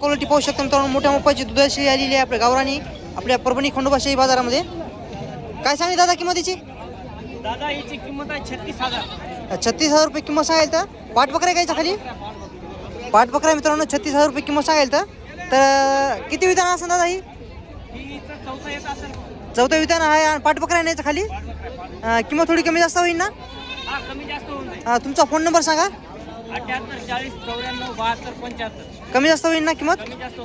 Quality पाहू शकता मित्रांनो मोठ्या मोपाची दुधाशी आलेली आहे आपल्या गावरानी आपल्या परभणी खंडोबाशाही बाजारामध्ये. काय सांगली दादा किंमतीची? दादा हिची किंमत आहे छत्तीस हजार. छत्तीस हजार रुपये किंमत सांगायला तर? पाठ बकऱ्या घ्यायच्या खाली? पाठ बकऱ्या मित्रांनो छत्तीस हजार रुपये किंमत सांगायला तर? तर किती विधान असेल दादा ही? चौथा विधान आहे आणि पाठ बकऱ्या न्यायचं खाली? किंमत थोडी कमी जास्त होईल ना? तुमचा फोन नंबर सांगा. अठ्याहत्तर चाळीस चौऱ्याण्णव बहात्तर पंच्याहत्तर. कमी जास्त होईल ना किंमत?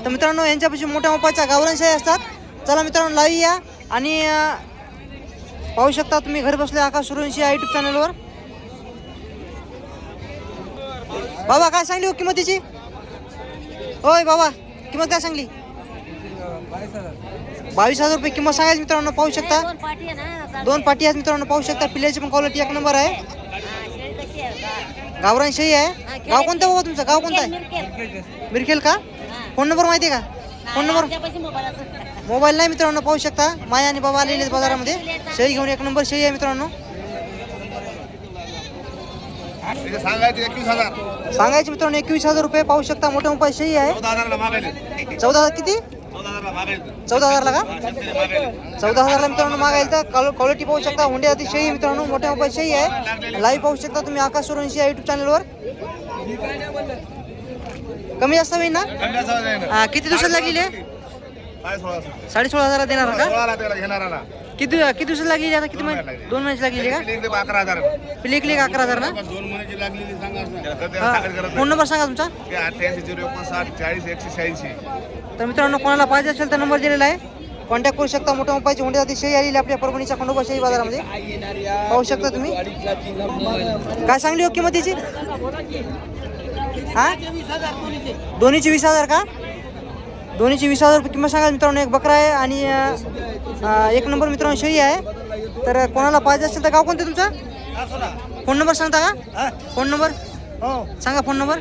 तर मित्रांनो यांच्यापाशी मोठ्या मोपाच्या गावरांशाही असतात. चला मित्रांनो लावी या. आणि अं, पाहू शकता तुम्ही घरी बसले आकाश सुरवंशी या युट्यूब चॅनलवर बाबा काय सांगली हो किंमतीची होय बाबा किंमत काय सांगली? बावीस हजार रुपये किंमत सांगायची मित्रांनो पाहू शकता. दोन पाठी आहे ना दोन पाटी आहेत मित्रांनो पाहू शकता. पिल्याची पण क्वालिटी एक नंबर आहे. कशी आहे? गावरान शाही आहे गाव कोणतं बाबा तुमचं? गाव कोणतं आहे? मिरखेल का? फोन नंबर माहिती आहे का? फोन नंबर मोबाईल नाही मित्रांनो पाहू शकता. माया आणि बाबा आलेले आहेत बाजारामध्ये. शेळी घेऊन एक नंबर शेळी आहे मित्रांनो. सांगायचे एकवीस हजार. सांगायचे मित्रांनो एकवीस हजार रुपये पाहू शकता. मोठ्या मोबाईल शेळी आहे. चौदा हजार किती? चौदा हजारला का? चौदा हजारला मित्रांनो मागायला तर क्वालिटी पाहू शकता. हुंडे आहे मित्रांनो मोठ्या मोबाईल शेळी आहे. लाईव्ह पाहू शकता तुम्ही आकाश सुरवंशी या युट्यूब चॅनलवर कमी जास्त होईल ना. हा, किती दिवसात लागलेली आहे साडे सोळा हजार. साडे सोळा हजार देणार का किती किती दिवसात लागलेली आहे आता? किती महिने दोन महिन्याची लागलेली का? अकरा हजार. पिली क्लिक अकरा हजार ना? दोन महिन्याची लागलेली सांगा फोन नंबर सांगा तुमचा. अठ्ठ्याऐंशी झिरो एकोणसाठ चाळीस एकशे शहाऐंशी. तर मित्रांनो कोणाला पाहिजे असेल तर नंबर दिलेला आहे. कॉन्टॅक्ट करू शकता मोठ्या मोबाईलची. हुंडे जाती शेळी आलेली आपल्या परभणीच्या खंडोबा शेळी बाजारामध्ये? पाहू शकता तुम्ही. काय सांगली हो किंमतीची? हा? दोन्हीची वीस हजार का? दोन्हीची वीस हजार किंमत सांगा मित्रांनो. एक बकरा आहे आणि एक नंबर मित्रांनो शेळी आहे. तर कोणाला पाहिजे असेल तर गाव कोणतं तुमचा? फोन नंबर सांगता का? Phone number? सांगा फोन नंबर.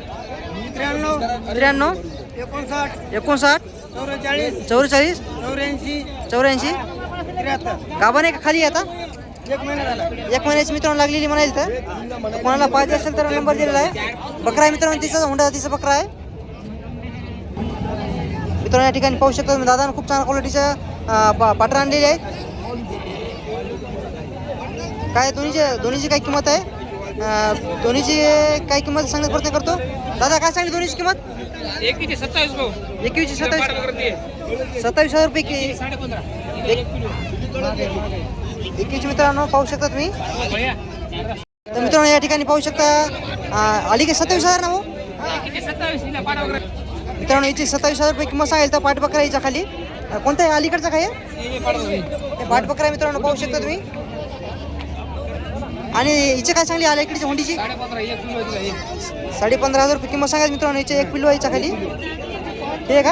त्र्याण्णव. त्र्याण्णव. एकोणसाठ एकोणसाठ चौवेचाळीस चौवेचाळीस चौऱ्याऐंशी चौऱ्याऐंशी. त्र्याहत्तर. आहे का खाली आहे आता? एक महिना झाला. एक महिन्याची मित्रांनो लागलेली म्हणाल तर. तर कोणाला पाहिजे असेल तर नंबर दिलेला आहे. बकरा आहे मित्रांनो तिचा हुंडा तिचा बकरा आहे. मित्रांनो या ठिकाणी पाहू शकता तुम्ही दादा खूप चांगल्या क्वालिटीच्या पाटर आणलेले आहेत. काय दोन्हीचे दोन्हीची काय किंमत आहे? अं, दोन्हीची काय किंमत सांगण्याचा प्रयत्न करतो? दादा काय सांगली दोन्हीची किंमत? एक सत्तावीस भाऊ. एकवीसशे सत्तावीस. सत्तावीस हजार रुपये कि साडे पंधरा एकवीसशे मित्रांनो पाहू शकता तुम्ही? तर मित्रांनो या ठिकाणी पाहू शकता अं, अलीकडे सत्तावीस हजार ना हो सत्तावीस मित्रांनो याची सत्तावीस हजार रुपये किंमत सांगेल तर पाठबकरा याच्या खाली. अं, कोणता आहे? अलीकडचा काय आहे? ते पाठबकरा मित्रांनो पाहू शकता तुम्ही. आणि हिचे काय सांगली अलीकडची हुंडीची? साडे पंधरा एक किलो साडे पंधरा हजार रुपये किंमत सांगायची मित्रांनो याचे एक पिलो याच्या खाली हे का?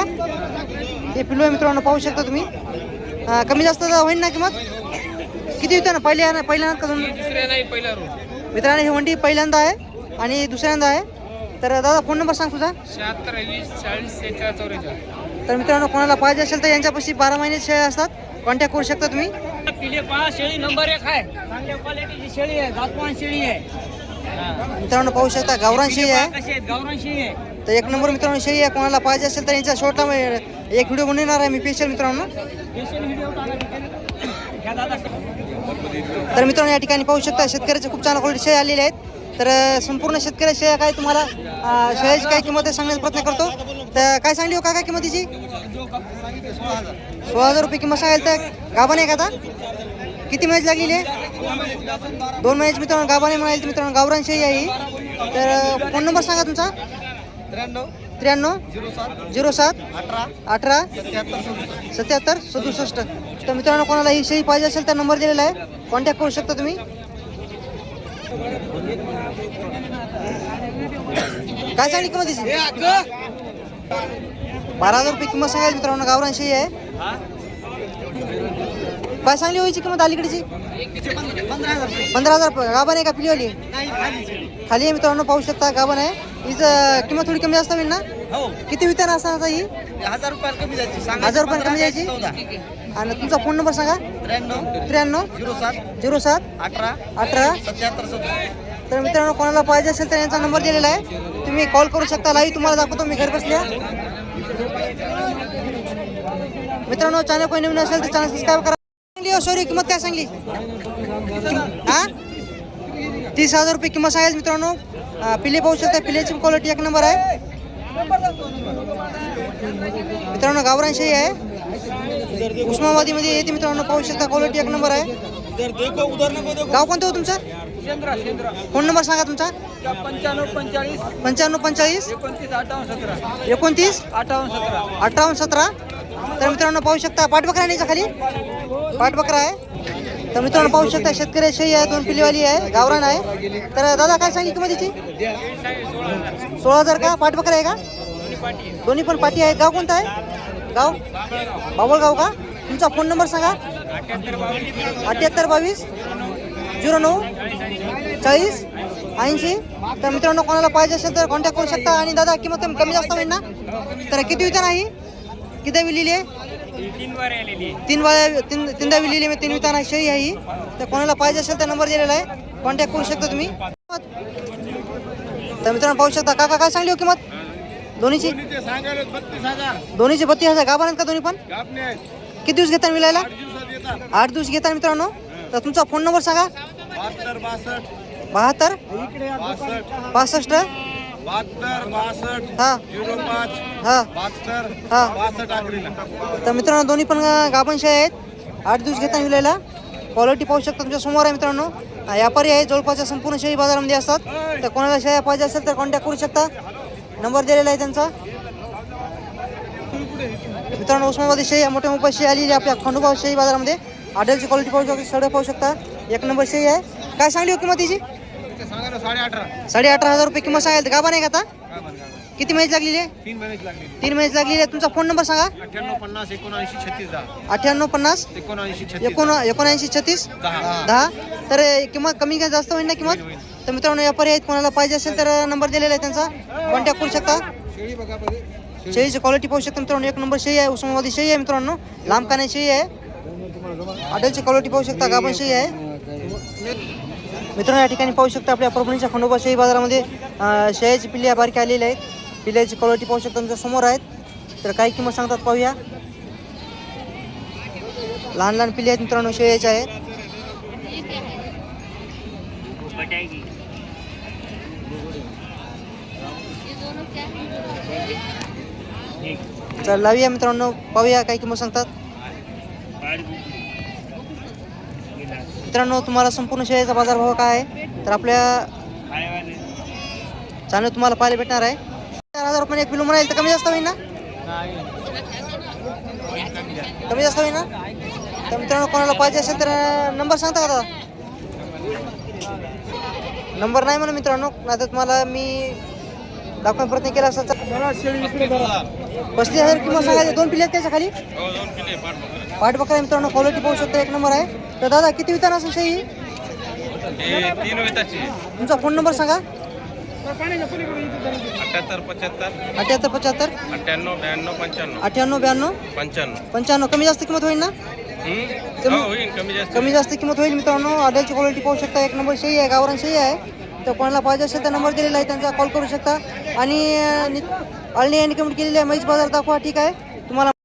हे पिलो आहे मित्रांनो पाहू शकता तुम्ही. कमी जास्त होईल ना किंमत? किती होतं ना पहिले ना पहिल्यांदा का दोन? दुसऱ्या नाही पहिला रोज मित्रांनो ही वंडी पहिल्यांदा आहे आणि दुसऱ्यांदा आहे. तर दादा फोन नंबर सांग तुझा. तर मित्रांनो कोणाला पाहिजे असेल तर यांच्यापाशी बारा शेळ्या असतात. कॉन्टॅक्ट करू शकता तुम्ही. पिले पहा शेळी नंबर एक आहे. चांगल्या क्वालिटीची शेळी आहे. जातवान शेळी आहे. मित्रांनो पाहू शकता गावरान शेळी आहे. कशी आहेत? गावरान शेळी आहे. तर एक नंबर मित्रांनो शेळी आहे. कोणाला पाहिजे असेल तर यांच्या शॉर्टला एक व्हिडिओ बनवणार आहे मी स्पेशल मित्रांनो. तर मित्रांनो या ठिकाणी पाहू शकता शेतकऱ्याचे खूप चांगल्या क्वालिटी शेळ्या आलेल्या आहेत. तर संपूर्ण शेतकऱ्या शेळ्या काय तुम्हाला शेळ्याची काय किंमत आहे सांगण्याचा प्रयत्न करतो. तर काय सांगली हो का काय किंमतीची सोळा हजार रुपये किंमत सांगायला तर गाभा नाही का आता? किती महिन्याची लागलेली आहे दोन महिन्याची मित्रांनो गाभा नाही म्हणाल तर मित्रांनो गावरान शेळी आहे. तर फोन नंबर सांगा तुमचा. त्र्याण्णव झिरो सात अठरा सत्याहत्तर सदुसष्ट. तर मित्रांनो कोणाला ही शेळी पाहिजे असेल तर नंबर दिलेला आहे. कॉन्टॅक्ट करू शकता तुम्ही. काय सांगली किंमत बारा हजार रुपये किंमत सांगायला मित्रांनो गावरान शेळी आहे. काय सांगली व्हायची किंमत अलीकडची? पंधरा हजार रुपये. गाभण आहे का पिलीवाली? खाली आहे मित्रांनो पाहू शकता गाभण आहे. हिचं किंमत थोडी कमी जास्त होईल ना? हो. किती विचार असणार ही? हजार रुपयाला कमी जायची. हजार रुपये कमी जायची? आणि तुमचा फोन नंबर सांगा. त्र्याण्णव. त्र्याण्णव. झिरो सात. झिरो सात. अठरा. अठरा. सत्याहत्तर सदुसष्ट तर मित्रांनो कोणाला पाहिजे असेल तर यांचा नंबर दिलेला आहे. तुम्ही कॉल करू शकता. लाईव्ह तुम्हाला दाखवतो. मी घर बसल्या मित्रांनो चॅनल कोणी नवीन असेल तर चॅनल सबस्क्राईब करा. सांगली हो सॉरी किंमत काय सांगली? हा? तीस हजार रुपये किंमत सांगायची मित्रांनो. पिले पाहू शकता पिल्याची क्वालिटी एक नंबर आहे. मित्रांनो गावरान शाही आहे. उस्मानाबादीमध्ये येते मित्रांनो पाहू शकता क्वालिटी एक नंबर आहे. गाव कोणतं हो तुमचं? फोन नंबर सांगा तुमचा. पंच्याण्णव सतरा. एकोणतीस? अठ्ठावन्न सतरा. अठ्ठावन्न सतरा. तर मित्रांनो पाहू शकता पाठबकरा नाही खाली. पाठबकरा आहे. तर मित्रांनो पाहू शकता शेतकरी शाही आहे दोन पिलीवाली आहे गावरान आहे. तर दादा काय सांगितली किंमत तिची? सोळा हजार का? पाठबकरा आहे का? दोन्ही पण पाठी आहे गाव कोणतं आहे? गाव? बाबळगाव का? तुमचा फोन नंबर सांगा. अठ्याहत्तर बावीस झिरो नऊ चाळीस ऐंशी. तर मित्रांनो कोणाला पाहिजे असेल तर कॉन्टॅक्ट करू शकता. आणि दादा किंमत कमी जास्त होईल ना? तर किती विचार आहे? किती विलेली आहे? तीन वाळ्या तीन तीनदा विलेली आहे तीन आहे शेळी आहे ही. तर कोणाला पाहिजे असेल तर नंबर दिलेला आहे. कॉन्टॅक्ट करू शकता तुम्ही. तर मित्रांनो पाहू शकता काका काय सांगली हो किंमत? दोन्हीची? दोन्हीची बत्तीस हजार. गाभा का दोन्ही पण? किती दिवस घेता विलायला? आठ दिवस घेता मित्रांनो? तर तुमचा फोन नंबर सांगा. बहात्तर? पासष्ट हां. हां. हां. तर मित्रांनो दोन्ही पण गाभण शाही आहेत. आठ दिवस घेता विलायला क्वालिटी पाहू शकता तुमच्यासमोर आहे मित्रांनो. हा, व्यापारी आहे. जवळपासच्या संपूर्ण शाही बाजारामध्ये असतात. तर कोणाला शाही पाहिजे असेल तर कॉन्टॅक्ट करू शकता. नंबर दिलेला आहे त्यांचा. मित्रांनो उस्मानाबादी शाही मोठ्या मोठ्या शाही आलेली आपल्या खंडोबा शाही बाजारामध्ये. आडलची क्वालिटी पाहू शकता सडे पाहू शकता. एक नंबर शाही आहे. काय सांगली हो किंमत तिची साडे अठरा. साडे अठरा हजार रुपये किंमत सांगायला गाभा नाही का आता? किती महिन्याची लागलेली आहे? तीन महिन्याची लागली तीन महिन्याची लागलेली आहे तुमचा फोन नंबर सांगा. अठ्ठ्याण्णव पन्नास एकोणऐंशी छत्तीस दहा. अठ्ठ्याण्णव पन्नास एकोणऐंशी एकोण एकोणऐंशी छत्तीस दहा. तर किंमत कमी का जास्त होईल ना किंमत? तर मित्रांनो व्यापारी आहेत कोणाला पाहिजे असेल तर नंबर दिलेला आहे त्यांचा. कॉन्टॅक्ट करू शकता. शेळीची क्वालिटी पाहू शकता मित्रांनो. एक नंबर शेळी आहे. उस्मानाबादी शेळी आहे मित्रांनो. लांब काने शेळी आहे. अडलची क्वालिटी पाहू शकता. गाभण शेळी आहे. मित्रांनो या ठिकाणी पाहू शकता आपल्या परभणीच्या खंडोबा शेळी बाजारामध्ये शेळ्याची पिल्ल्या बारकी आलेल्या आहेत. पिल्ल्याची क्वालिटी पाहू शकता तुमच्यासमोर आहेत. तर काय किंमत सांगतात पाहूया. लहान लहान पिल्ले आहेत मित्रांनो शेळ्याच्या आहेत. चल लावूया मित्रांनो. पाहूया काय किंमत सांगतात. मित्रांनो तुम्हाला संपूर्ण शेळ्याचा बाजारभाव काय आहे? तर आपल्या चॅनल तुम्हाला पाहायला भेटणार आहे. चार हजार रुपये एक किलो म्हणाल तर कमी जास्त होईल ना? कमी जास्त होईल ना? तर मित्रांनो कोणाला पाहिजे असेल तर नंबर सांगता का दादा? नंबर नाही म्हणून मित्रांनो नाही तर तुम्हाला मी दाखवण्याचा प्रयत्न केला असता पस्तीस हजार किंमत सांगायचे दोन पिल्ले आहेत त्याच्याखाली? पाठ बकरा. मित्रांनो क्वालिटी पाहू शकता एक नंबर आहे. तर दादा किती वितान असेल सही तीन वेताची. तुमचा फोन नंबर सांगा. अठ्याहत्तर पच्याहत्तर. अठ्याहत्तर पंच्याहत्तर. अठ्ठ्याण्णव ब्याण्णव पंच्याण्णव. अठ्ठ्याण्णव ब्याण्णव? पंच्याण्णव. पंच्याण्णव. कमी जास्त किंमत होईल ना? हो होईल. कमी जास्त. कमी जास्त किंमत होईल मित्रांनो. आड्याची क्वालिटी पाहू शकता. एक नंबर शेळी आहे गावरान शेळी आहे. तर कोणाला पाहिजे असेल तर नंबर दिलेला आहे त्यांचा कॉल करू शकता. आणि अं, नि- आळणी यांनी कमेंट केलेली आहे महेश बाजार दाखवा ठीक आहे?